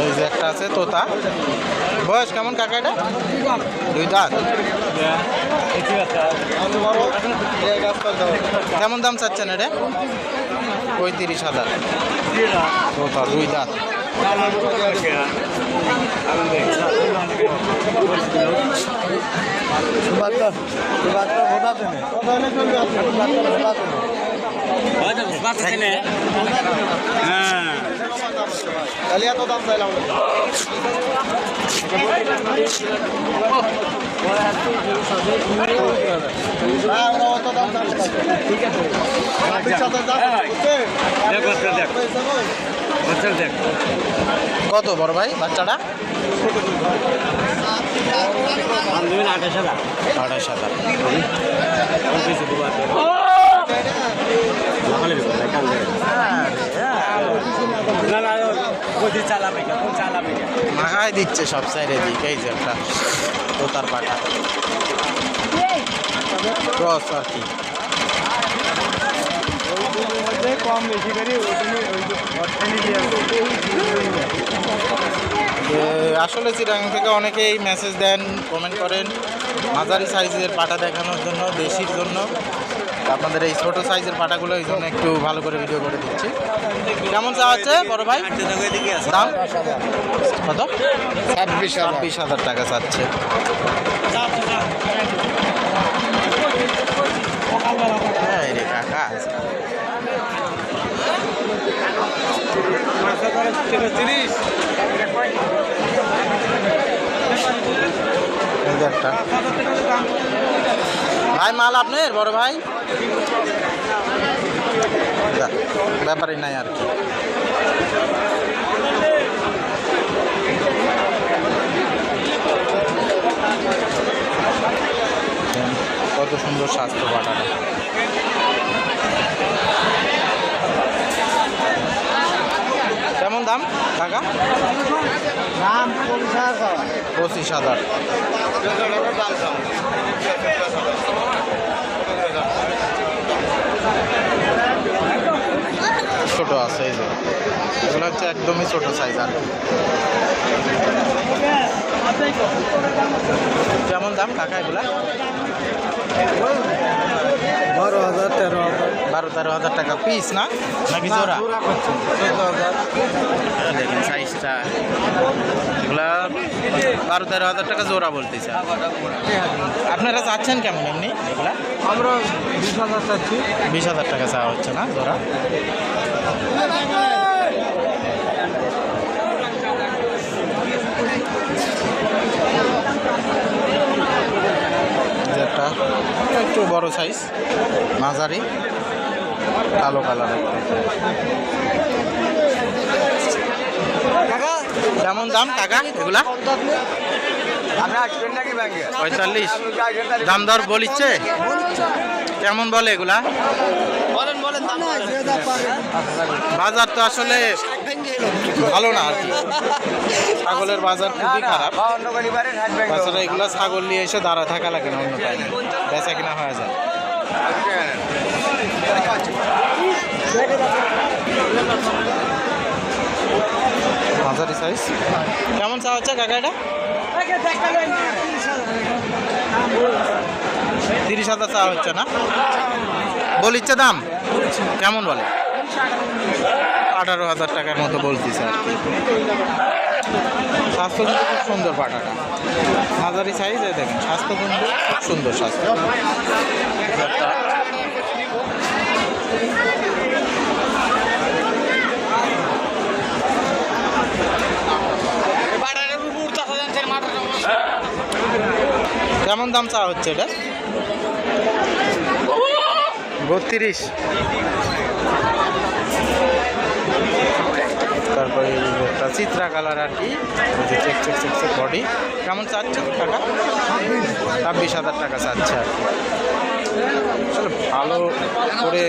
এই যে একটা আছে তোতা। বয়স কেমন কাকা এটা? দুই দাঁত কেমন দাম চাচ্ছেন এটা? পঁয়ত্রিশ হাজার। তোতা দুই দাঁত হ্যাঁ দেখ বাচ্চা দেখ। বাচ্চা দেখ। কত বড় ভাই বাচ্চাটা? আঠাশ হাজার। আড়াইশ হাজার না চালাবে কোন চালাবে মাখায় দিচ্ছে সব সাইডে দিক, এই যে একটা তোতার পাটা। ক্রস আর কি। কম বেশি করি আসলে চিরাং থেকে অনেকেই মেসেজ দেন কমেন্ট করেন, মাঝারি সাইজের পাটা দেখানোর জন্য, দেশির জন্য। আপনাদের এই ছোট সাইজের পাটাগুলো এই জন্য একটু ভালো করে ভিডিও করে দিচ্ছি। কেমন চা হচ্ছে, বড় ভাই? দাম? কত? ছাব্বিশ ছাব্বিশ হাজার টাকা চাচ্ছে। এই রে কাকা। তিরিশ এই যে একটা। ভাই, মাল আপনার, বড় ভাই? ব্যাপারই নাই আর কি। কত সুন্দর স্বাস্থ্য পাটাটা কেমন দাম টাকা দাম পঁচিশ হাজার। পঁচিশ হাজার ছোট আছে এই যে এগুলো হচ্ছে একদমই ছোট সাইজ আর কেমন দাম কাকা এগুলা? বারো হাজার তেরো হাজার। বারো তেরো হাজার টাকা পিস না? নাকি জোড়া? চোদ্দ হাজার। দেখেন সাইজটা এগুলা বারো তেরো হাজার টাকা জোড়া বলতেছে। আপনারা চাচ্ছেন কেমন এমনি এগুলা? আমরা বিশ হাজার চাচ্ছি। বিশ হাজার টাকা চাওয়া হচ্ছে না জোড়া যে একটা একটু বড় সাইজ মাঝারি কালো কালার কেমন দাম টাকা এগুলা পঁয়তাল্লিশ। দাম দর বলিচ্ছে। কেমন বলে এগুলা? বাজার তো আসলে ভালো না আর কি। ছাগলের বাজার খুবই খারাপ। তাছাড়া এগুলো ছাগল নিয়ে এসে দাঁড়া থাকা লাগে না অন্য টাইমে বেচা কিনা হয়ে যায়। সাইজ কেমন চা হচ্ছে কাকা এটা? তিরিশ হাজার চা হচ্ছে না? বলিচ্ছে দাম? কেমন বলে? আঠারো হাজার টাকার মতো বলতেছে আর কি। স্বাস্থ্য কিন্তু খুব সুন্দর পাটাটা মাঝারি সাইজে দেখেন স্বাস্থ্য কিন্তু খুব সুন্দর স্বাস্থ্য। কেমন দাম চা হচ্ছে এটা? বত্রিশ। তারপরে একটা চিত্রা কালার আর কি check check check check body কেমন চাচ্ছে টাকা? ছাব্বিশ হাজার টাকা চাচ্ছে আর কি। আসলে ভালো করে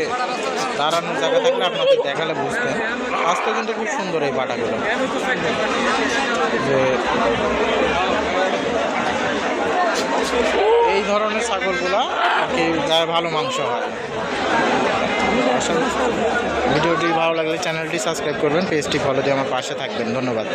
দাঁড়ানোর জায়গা থাকলে আপনাদের দেখালে বুঝতেন স্বাস্থ্য কিন্তু খুব সুন্দর এই বাটাগুলো যে এই ধরনের ছাগলগুলা আর কি ভালো মাংস হয়। ভিডিওটি ভালো লাগলে চ্যানেলটি সাবস্ক্রাইব করবেন, পেজটি ফলো দিয়ে আমার পাশে থাকবেন। ধন্যবাদ।